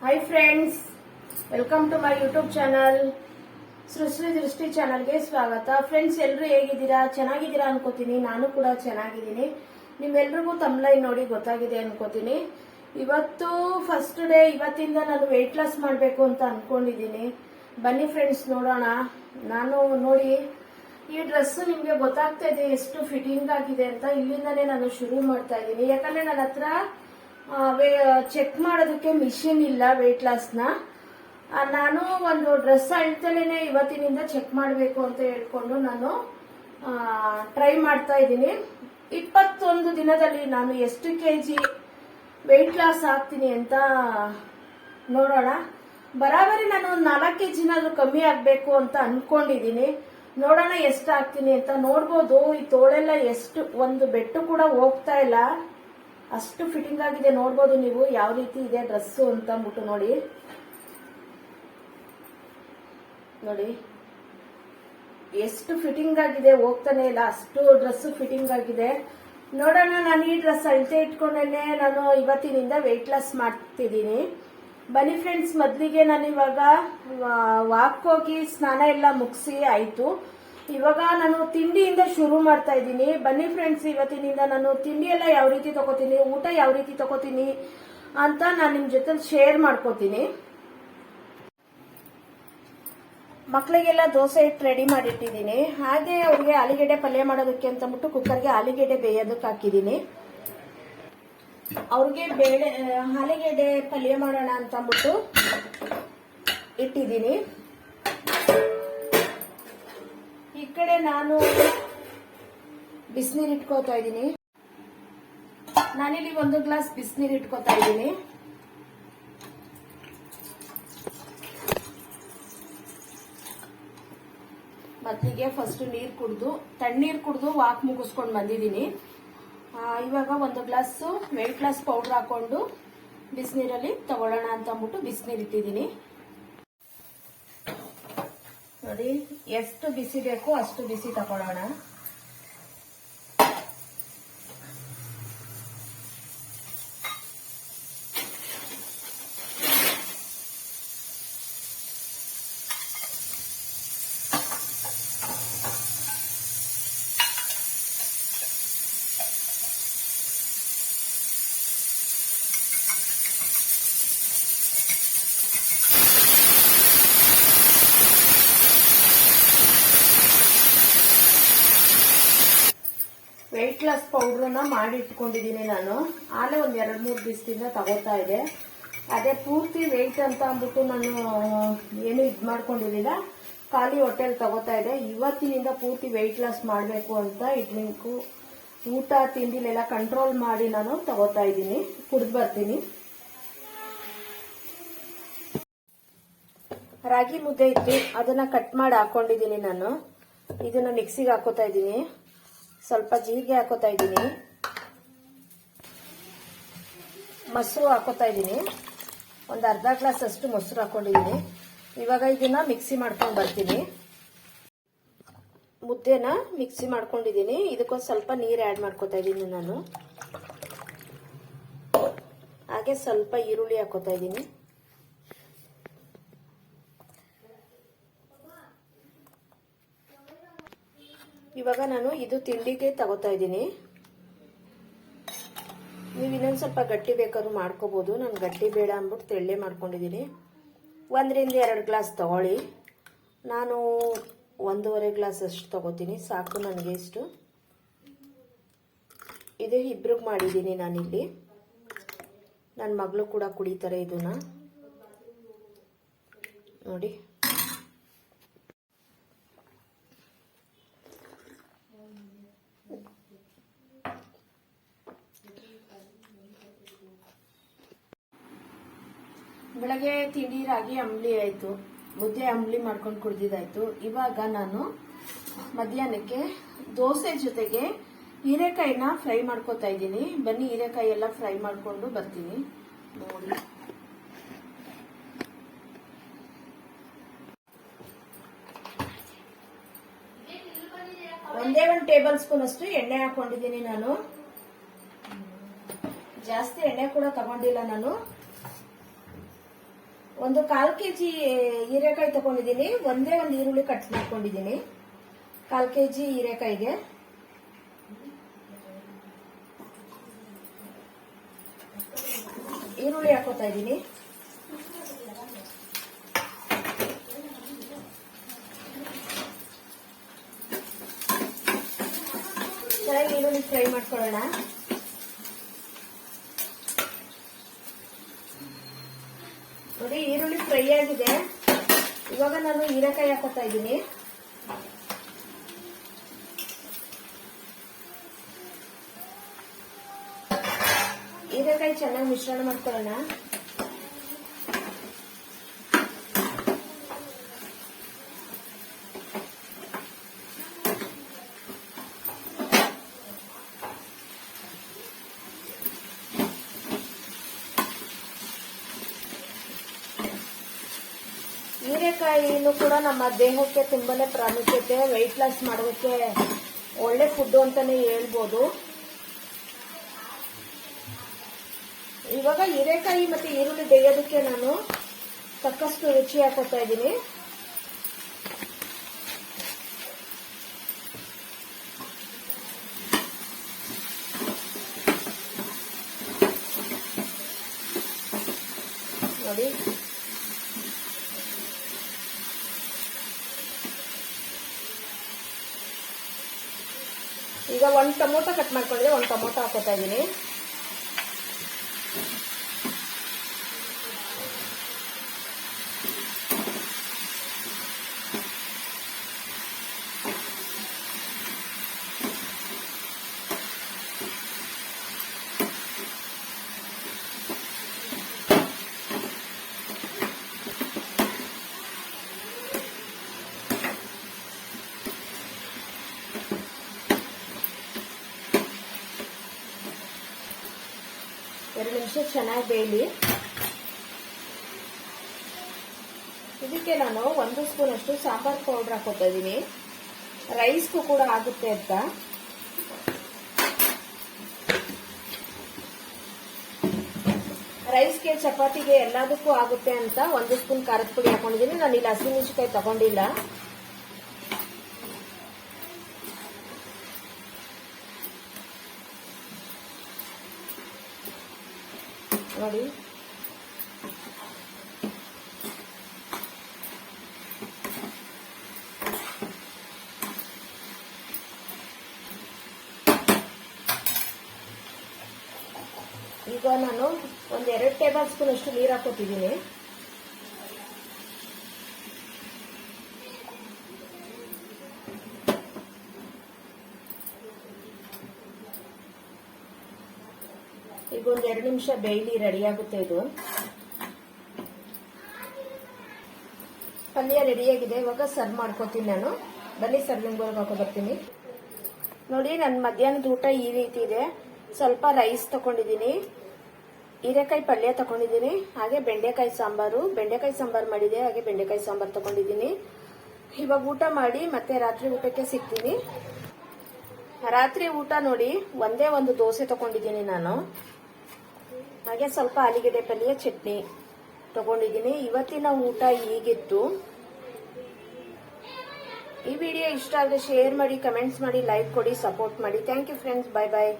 Hi friends welcome to my YouTube channel Srishti Drishti ಚಾನಲ್ಗೆ ಸ್ವಾಗತ. Friends ಎಲ್ಲರೂ ಹೇಗಿದ್ದೀರಾ? ಚೆನ್ನಾಗಿದ್ದೀರಾ ಅನ್ಕೋತೀನಿ. ನಾನು ಕೂಡ ಚೆನ್ನಾಗಿದ್ದೀನಿ. ನಿಮ್ಮೆಲ್ರಿಗೂ ತಮ್ಲೈನ್ ನೋಡಿ ಗೊತ್ತಾಗಿದೆ ಅನ್ಕೋತೀನಿ. ಇವತ್ತು ಫಸ್ಟ್ ಡೇ ಇವತ್ತಿಂದ ನಾನು ವೆಯ್ಟ್ ಲಾಸ್ ಮಾಡಬೇಕು ಅಂತ ಅನ್ಕೊಂಡಿದ್ದೀನಿ. ಬನ್ನಿ ಫ್ರೆಂಡ್ಸ್ ನೋಡೋಣ. ನಾನು ನೋಡಿ, ಈ ಡ್ರೆಸ್ ನಿಮಗೆ ಗೊತ್ತಾಗ್ತಾ ಇದೆ ಎಷ್ಟು ಫಿಟ್ಟಿಂಗ್ ಆಗಿದೆ ಅಂತ. ಇಲ್ಲಿಂದಾನೇ ನಾನು ಶುರು ಮಾಡ್ತಾ ಇದ್ದೀನಿ. ಯಾಕಂದ್ರೆ ನನ್ನ ಹತ್ರ ಚೆಕ್ ಮಾಡೋದಕ್ಕೆ ಮಿಷಿನ್ ಇಲ್ಲ ವೆಯ್ಟ್ ಲಾಸ್ನ ನಾನು ಒಂದು ಡ್ರೆಸ್ ಅಳ್ತಲೇನೆ ಇವತ್ತಿನಿಂದ ಚೆಕ್ ಮಾಡಬೇಕು ಅಂತ ಹೇಳ್ಕೊಂಡು ನಾನು ಟ್ರೈ ಮಾಡ್ತಾ ಇದ್ದೀನಿ. ಇಪ್ಪತ್ತೊಂದು ದಿನದಲ್ಲಿ ನಾನು ಎಷ್ಟು ಕೆ ಜಿ ವೆಯ್ಟ್ ಲಾಸ್ ಆಗ್ತೀನಿ ಅಂತ ನೋಡೋಣ. ಬರಾಬರಿ ನಾನು ಒಂದು ನಾಲ್ಕು ಕೆ ಜಿನಾದ್ರೂ ಕಮ್ಮಿ ಆಗಬೇಕು ಅಂತ ಅಂದ್ಕೊಂಡಿದ್ದೀನಿ ನೋಡೋಣ ಎಷ್ಟು ಆಗ್ತೀನಿ ಅಂತ ನೋಡ್ಬೋದು. ಈ ತೋಳೆಲ್ಲ ಎಷ್ಟು, ಒಂದು ಬೆಟ್ಟು ಕೂಡ ಹೋಗ್ತಾ ಇಲ್ಲ. ಅಷ್ಟು ಫಿಟ್ಟಿಂಗ್ ಆಗಿದೆ, ನೋಡ್ಬೋದು ನೀವು ಯಾವ ರೀತಿ ಇದೆ ಡ್ರೆಸ್ಸು ಅಂತ ಅಂದ್ಬಿಟ್ಟು ನೋಡಿ. ನೋಡಿ. ಎಷ್ಟು ಫಿಟ್ಟಿಂಗ್ ಆಗಿದೆ, ಹೋಗ್ತಾನೆ ಇಲ್ಲ, ಅಷ್ಟು ಡ್ರೆಸ್ ಫಿಟ್ಟಿಂಗ್ ಆಗಿದೆ. ನೋಡೋಣ, ನಾನು ಈ ಡ್ರೆಸ್ ಅಳತೆ ಇಟ್ಕೊಂಡೇನೆ ನಾನು ಇವತ್ತಿನಿಂದ ವೆಯ್ಟ್ ಲಾಸ್ ಮಾಡ್ತಿದ್ದೀನಿ. ಬನ್ನಿ ಫ್ರೆಂಡ್ಸ್ ಮೊದಲಿಗೆ ನಾನು ಇವಾಗ ವಾಕ್ ಹೋಗಿ ಸ್ನಾನ ಎಲ್ಲ ಮುಗಿಸಿ ಆಯ್ತು. ಇವಾಗ ನಾನು ತಿಂಡಿಯಿಂದ ಶುರು ಮಾಡ್ತಾ ಇದ್ದೀನಿ. ಬನ್ನಿ ಫ್ರೆಂಡ್ಸ್ ಇವತ್ತಿನಿಂದ ನಾನು ತಿಂಡಿ ಎಲ್ಲ ಯಾವ ರೀತಿ ತಗೋತೀನಿ, ಊಟ ಯಾವ ರೀತಿ ತಗೋತೀನಿ ಅಂತ ನಾನು ನಿಮ್ ಜೊತೆ ಶೇರ್ ಮಾಡ್ಕೋತೀನಿ. ಮಕ್ಕಳಿಗೆಲ್ಲ ದೋಸೆ ಇಟ್ಟು ರೆಡಿ ಮಾಡಿಟ್ಟಿದ್ದೀನಿ. ಹಾಗೆ ಅವ್ರಿಗೆ ಆಲೂಗೆಡ್ಡೆ ಪಲ್ಯ ಮಾಡೋದಕ್ಕೆ ಅಂತ ಕುಕ್ಕರ್ಗೆ ಆಲೂಗೆಡ್ಡೆ ಬೇಯೋದಕ್ಕೆ ಹಾಕಿದ್ದೀನಿ. ಅವ್ರಿಗೆ ಬೇಳೆ, ಆಲೂಗೆಡ್ಡೆ ಪಲ್ಯ ಮಾಡೋಣ ಅಂತ ಅಂದ್ಬಿಟ್ಟು ಇಟ್ಟಿದ್ದೀನಿ. ಕಡೆ ನಾನು ಬಿಸಿನೀರು ಇಟ್ಕೋತಾ ಇದ್ದೀನಿ. ನಾನಿಲ್ಲಿ ಒಂದು ಗ್ಲಾಸ್ ಬಿಸಿನೀರು ಇಟ್ಕೋತಾ ಇದ್ದೀನಿ. ಮತ್ತಿಗೆ ಫಸ್ಟ್ ನೀರು ಕುಡ್ದು, ತಣ್ಣೀರು ಕುಡ್ದು ವಾಕ್ ಮುಗಿಸ್ಕೊಂಡು ಬಂದಿದ್ದೀನಿ. ಇವಾಗ ಒಂದು ಗ್ಲಾಸ್ ವೆಯ್ಟ್ ಗ್ಲಾಸ್ ಪೌಡರ್ ಹಾಕೊಂಡು ಬಿಸಿನೀರಲ್ಲಿ ತಗೊಳ್ಳೋಣ ಅಂತ ಅಂದ್ಬಿಟ್ಟು ಬಿಸಿನೀರು ಇಟ್ಟಿದ್ದೀನಿ. ನೋಡಿ ಎಷ್ಟು ಬಿಸಿ ಬೇಕು ಅಷ್ಟು ಬಿಸಿ ತಗೊಳ್ಳೋಣ. ವೆಯ್ಟ್ ಲಾಸ್ ಪೌಡ್ರನ್ನ ಮಾಡಿ ಇಟ್ಕೊಂಡಿದ್ದೀನಿ ನಾನು. ಆಲೆ ಒಂದು ಎರಡು ಮೂರು ದಿವಸದಿಂದ ತಗೋತಾ ಇದೆ. ಅದೇ ಪೂರ್ತಿ ವೆಯ್ಟ್ ಅಂತ ಅಂದ್ಬಿಟ್ಟು ನಾನು ಏನು ಇದು ಮಾಡ್ಕೊಂಡಿರಲಿಲ್ಲ. ಖಾಲಿ ಹೊಟ್ಟೆಲ್ ತಗೋತಾ ಇದೆ. ಇವತ್ತಿನಿಂದ ಪೂರ್ತಿ ವೆಯ್ಟ್ ಲಾಸ್ ಮಾಡಬೇಕು ಅಂತ ಇಡ್ಲಿಂಕು, ಊಟ, ತಿಂಡಿಲೆಲ್ಲ ಕಂಟ್ರೋಲ್ ಮಾಡಿ ನಾನು ತಗೋತಾ ಇದ್ದೀನಿ. ಕುಡ್ದು ಬರ್ತೀನಿ. ರಾಗಿ ಮುದ್ದೆ ಇತ್ತು. ಅದನ್ನ ಕಟ್ ಮಾಡಿ ಹಾಕೊಂಡಿದ್ದೀನಿ ನಾನು. ಇದನ್ನ ಮಿಕ್ಸಿಗೆ ಹಾಕೋತಾ ಇದ್ದೀನಿ. ಸ್ವಲ್ಪ ಜೀರಿಗೆ ಹಾಕೋತಾ ಇದ್ದೀನಿ. ಮೊಸರು ಹಾಕೋತಾ ಇದ್ದೀನಿ. ಒಂದು ಅರ್ಧ ಗ್ಲಾಸ್ ಅಷ್ಟು ಮೊಸರು ಹಾಕೊಂಡಿದ್ದೀನಿ. ಇವಾಗ ಇದನ್ನ ಮಿಕ್ಸಿ ಮಾಡ್ಕೊಂಡು ಬರ್ತೀನಿ. ಮುದ್ದೆನ ಮಿಕ್ಸಿ ಮಾಡ್ಕೊಂಡಿದ್ದೀನಿ. ಇದಕ್ಕೊಂದು ಸ್ವಲ್ಪ ನೀರು ಆ್ಯಡ್ ಮಾಡ್ಕೋತಾ ಇದ್ದೀನಿ ನಾನು. ಹಾಗೆ ಸ್ವಲ್ಪ ಈರುಳ್ಳಿ ಹಾಕೋತಾ ಇದ್ದೀನಿ. ಇವಾಗ ನಾನು ಇದು ತಿಂಡಿಗೆ ತಗೋತಾ ಇದ್ದೀನಿ. ನೀವು ಇನ್ನೊಂದು ಸ್ವಲ್ಪ ಗಟ್ಟಿ ಬೇಕಾದ್ರೂ ಮಾಡ್ಕೋಬೋದು. ನಾನು ಗಟ್ಟಿ ಬೇಡ ಅಂದ್ಬಿಟ್ಟು ತೆಳ್ಳೆ ಮಾಡ್ಕೊಂಡಿದ್ದೀನಿ. ಒಂದರಿಂದ ಎರಡು ಗ್ಲಾಸ್ ತಗೊಳ್ಳಿ. ನಾನು ಒಂದೂವರೆ ಗ್ಲಾಸ್ ಅಷ್ಟು ತಗೋತೀನಿ. ಸಾಕು ನನಗೆ ಇಷ್ಟು. ಇದು ಇಬ್ರಿಗೆ ಮಾಡಿದ್ದೀನಿ ನಾನಿಲ್ಲಿ. ನನ್ನ ಮಗಳು ಕೂಡ ಕುಡಿತಾರೆ ಇದನ್ನು. ನೋಡಿ. ಬೆಳಗ್ಗೆ ತಿಂಡಿ, ರಾಗಿ, ಅಂಬ್ಲಿ ಆಯಿತು. ಮುದ್ದೆ, ಅಂಬ್ಲಿ ಮಾಡ್ಕೊಂಡು ಕುಡ್ದಿದ್ದಾಯ್ತು. ಇವಾಗ ನಾನು ಮಧ್ಯಾಹ್ನಕ್ಕೆ ದೋಸೆ ಜೊತೆಗೆ ಹೀರೆಕಾಯಿನ ಫ್ರೈ ಮಾಡ್ಕೋತಾ ಇದ್ದೀನಿ. ಬನ್ನಿ, ಹೀರೆಕಾಯಿ ಎಲ್ಲ ಫ್ರೈ ಮಾಡ್ಕೊಂಡು ಬರ್ತೀನಿ. ನೋಡಿ. ಒಂದೇ ಒಂದು ಟೇಬಲ್ ಸ್ಪೂನ್ ಅಷ್ಟು ಎಣ್ಣೆ ಹಾಕೊಂಡಿದ್ದೀನಿ ನಾನು. ಜಾಸ್ತಿ ಎಣ್ಣೆ ಕೂಡ ತಗೊಂಡಿಲ್ಲ ನಾನು. ಒಂದು ಕಾಲ್ ಕೆಜಿ ಹೀರೆಕಾಯಿ ತಗೊಂಡಿದ್ದೀನಿ. ಒಂದೇ ಒಂದು ಈರುಳ್ಳಿ ಕಟ್ ಮಾಡ್ಕೊಂಡಿದ್ದೀನಿ. ಕಾಲ್ ಕೆಜಿ ಹೀರೆಕಾಯಿಗೆ. ಈರುಳ್ಳಿ ಹಾಕೋತಾ ಇದ್ದೀನಿ. ಚೆನ್ನಾಗಿ ಈರುಳ್ಳಿ ಫ್ರೈ ಮಾಡ್ಕೊಳ್ಳೋಣ ನೋಡಿ ಈರುಳ್ಳಿ ಫ್ರೈ ಆಗಿದೆ ಇವಾಗ ನಾನು ಹೀರೆಕಾಯಿ ಹಾಕೋತಾ ಇದ್ದೀನಿ. ಹೀರೆಕಾಯಿ ಚೆನ್ನಾಗಿ ಮಿಶ್ರಣ ಮಾಡ್ಕೊಳ್ಳೋಣ. ಹೀರೆಕಾಯಿನೂ ಕೂಡ ನಮ್ಮ ದೇಹಕ್ಕೆ ತುಂಬಾನೇ ಪ್ರಾಮುಖ್ಯತೆ ವೆಯ್ಟ್ ಲಾಸ್ ಮಾಡೋದಕ್ಕೆ ಒಳ್ಳೆ ಫುಡ್ ಅಂತಾನೆ ಹೇಳ್ಬೋದು. ಇವಾಗ ಹೀರೆಕಾಯಿ ಮತ್ತೆ ಈರುಳ್ಳಿ ಬೇಯೋದಕ್ಕೆ ನಾನು ತಕ್ಕಷ್ಟು ರುಚಿ ಹಾಕೋತಾ ಇದ್ದೀನಿ. ನೋಡಿ. ಒಂದು ಟೊಮೊಟೊ ಕಟ್ ಮಾಡ್ಕೊಂಡಿದ್ದೆ ಒಂದು ಟೊಮೊಟೊ ಹಾಕೋತಾ ಇದ್ದೀನಿ ಎರಡು ನಿಮಿಷ ಚೆನ್ನಾಗಿ ಬೇಯಲಿ. ಇದಕ್ಕೆ ನಾನು ಒಂದು ಸ್ಪೂನ್ ಅಷ್ಟು ಸಾಂಬಾರ್ ಪೌಡರ್ ಹಾಕೋತಾ ಇದ್ದೀನಿ. ರೈಸ್ಗೂ ಕೂಡ ಆಗುತ್ತೆ ಅಂತ. ರೈಸ್ಗೆ ಚಪಾತಿಗೆ ಎಲ್ಲದಕ್ಕೂ ಆಗುತ್ತೆ ಅಂತ ಒಂದು ಸ್ಪೂನ್ ಖಾರದ ಪುಡಿ ಹಾಕೊಂಡಿದ್ದೀನಿ. ನಾನು ಇಲ್ಲಿ ಹಸಿಮೆಣಸಿಕಾಯಿ ತಗೊಂಡಿಲ್ಲ. ನೋಡಿ. ಈಗ ನಾನು ಒಂದ್ ಎರಡು ಟೇಬಲ್ ಸ್ಪೂನ್ ಅಷ್ಟು ನೀರು ಹಾಕೋತಿದ್ದೀನಿ. ಒಂದ್ ಎರಡು ನಿಮಿಷ ಬೇಯ್ಲಿ ರೆಡಿ ಆಗುತ್ತೆ ಇದು. ಪಲ್ಯ ರೆಡಿಯಾಗಿದೆ ಇವಾಗ ಸರ್ವ್ ಮಾಡ್ಕೋತೀನಿ ನಾನು. ಬನ್ನಿ ಸರ್ವಿಂಗ್ ಬೋರ್ಗ್ ಹಾಕೋ ಬರ್ತೀನಿ. ನೋಡಿ ನನ್ನ ಮಧ್ಯಾಹ್ನದ ಊಟ ಈ ರೀತಿ ಇದೆ. ಸ್ವಲ್ಪ ರೈಸ್ ತಗೊಂಡಿದ್ದೀನಿ ಹೀರೆಕಾಯಿ ಪಲ್ಯ ತಗೊಂಡಿದ್ದೀನಿ ಹಾಗೆ ಬೆಂಡೆಕಾಯಿ ಸಾಂಬಾರು. ಬೆಂಡೆಕಾಯಿ ಸಾಂಬಾರು ಮಾಡಿದೆ. ಹಾಗೆ ಬೆಂಡೆಕಾಯಿ ಸಾಂಬಾರು ತಗೊಂಡಿದ್ದೀನಿ ಇವಾಗ ಊಟ ಮಾಡಿ ಮತ್ತೆ ರಾತ್ರಿ ಊಟಕ್ಕೆ ಸಿಗ್ತೀನಿ. ರಾತ್ರಿ ಊಟ ನೋಡಿ, ಒಂದೇ ಒಂದು ದೋಸೆ ತಗೊಂಡಿದ್ದೀನಿ ನಾನು. ಹಾಗೆ ಸ್ವಲ್ಪ ಆಲಿಗೆಡೆ ಪಲ್ಯ ಚಟ್ನಿ ತಗೊಂಡಿದ್ದೀನಿ. ಇವತ್ತಿನ ಊಟ ಹೀಗಿತ್ತು. ಈ ವಿಡಿಯೋ ಇಷ್ಟ ಆದರೆ ಶೇರ್ ಮಾಡಿ, ಕಮೆಂಟ್ಸ್ ಮಾಡಿ, ಲೈಕ್ ಕೊಡಿ, ಸಪೋರ್ಟ್ ಮಾಡಿ. Thank you friends. Bye bye